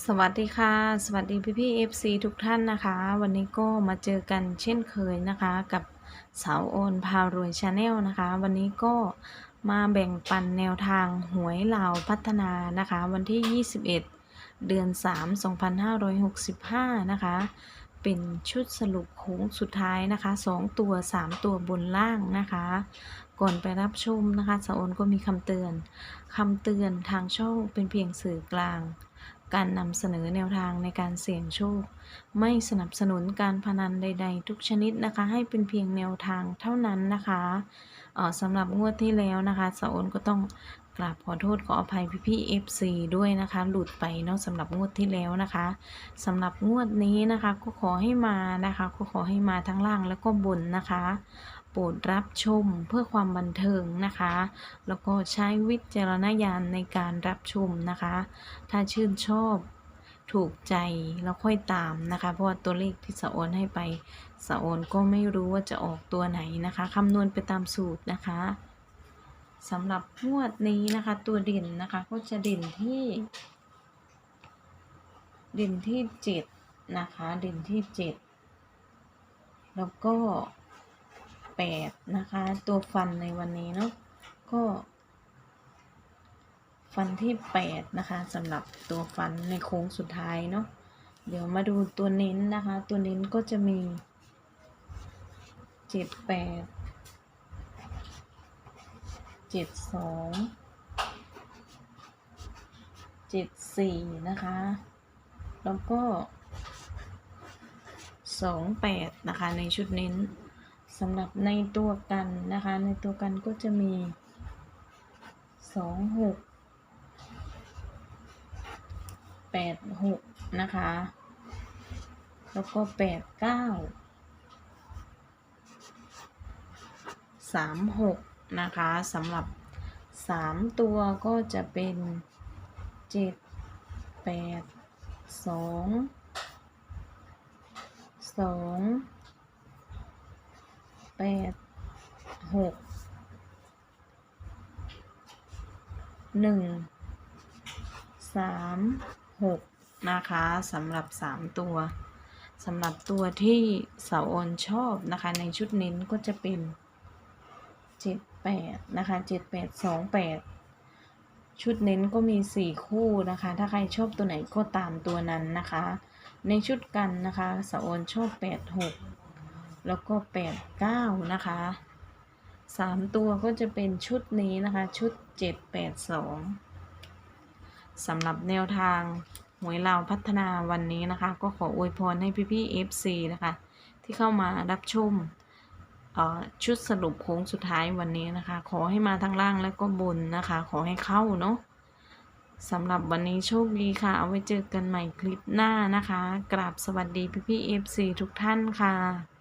สวัสดีค่ะ สวัสดีพี่พี่เอฟซีทุกท่านนะคะ วันนี้ก็มาเจอกันเช่นเคยนะคะ กับสาวโอนพารวยชาแนลนะคะ วันนี้ก็มาแบ่งปันแนวทางหวยเหล่าพัฒนานะคะ วันที่ 21 เดือน 3 2565 นะคะ เป็นชุดสรุปโค้งสุดท้ายนะคะ 2 ตัว 3 ตัวบนล่างนะคะก่อนไปรับชมนะคะสาวโอนก็มีคำเตือนคำเตือนทางช่องเป็นเพียงสื่อกลาง การนำเสนอแนวทางในการเสี่ยงโชค ไม่สนับสนุนการพนันใด ๆ ทุกชนิดนะคะ ให้เป็นเพียงแนวทางเท่านั้นนะคะออสำหรับงวดที่แล้วนะคะสาโอนก็ต้อง กราบขอโทษขออภัยพี่ๆ FC ด้วยนะคะ หลุดไปเนาะสำหรับงวดที่แล้วนะคะสำหรับงวดนี้นะคะ ก็ขอให้มานะคะ ก็ขอให้มาทั้งล่างแล้วก็บนนะคะ โปรดรับชมเพื่อความบันเทิงนะคะ แล้วก็ใช้วิจารณญาณในการรับชมนะคะ ถ้าชื่นชอบถูกใจแล้วค่อยตามนะคะ เพราะว่าตัวเลขที่สะโอนให้ไปสะโอนก็ไม่รู้ว่าจะออกตัวไหนนะคะคำนวณไปตามสูตรนะคะ สำหรับงวดนี้นะคะ ตัวเด่นนะคะ ก็จะเด่นที่เด่นที่เจ็ดนะคะ เด่นที่เจ็ดแล้วก็แปดนะคะ ตัวฟันในวันนี้เนาะก็ ฟันที่แปดนะคะสำหรับตัวฟันในโค้งสุดท้ายเนาะเดี๋ยวมาดูตัวเน้นนะคะ ตัวเน้นก็จะมีเจ็ดแปด เจ็ดสองเจ็ดสี่นะคะ แล้วก็สองแปดนะคะในชุดเน้นสำหรับในตัวกันนะคะ ในตัวกันก็จะมีสองหกแปดหกนะคะ แล้วก็แปดเก้าสามหก นะคะสำหรับสามตัวก็จะเป็นเจ็ดแปดสองสองแปดหกหนึ่งสามหกนะคะสำหรับสามตัวสำหรับตัวที่เสาออนชอบนะคะในชุดเน้นก็จะเป็นเจ็ด แปดนะคะเจ็ดแปดสองแปดชุดเน้นก็มีสี่คู่นะคะ ถ้าใครชอบตัวไหนก็ตามตัวนั้นนะคะ ในชุดกันนะคะสาออนชอบแปดหกแล้วก็แปดเก้านะคะสามตัวก็จะเป็นชุดนี้นะคะ ชุดเจ็ดแปดสองสำหรับแนวทางหวยลาวพัฒนาวันนี้นะคะ ก็ขออวยพรให้พี่ๆ FC นะคะ ที่เข้ามารับชม ชุดสรุปโค้งสุดท้ายวันนี้นะคะ ขอให้มาทั้งล่างและก็บนนะคะ ขอให้เข้าเนาะสำหรับวันนี้โชคดีค่ะ เอาไว้เจอกันใหม่คลิปหน้านะคะ กราบสวัสดีพี่พี่เอฟซีทุกท่านค่ะ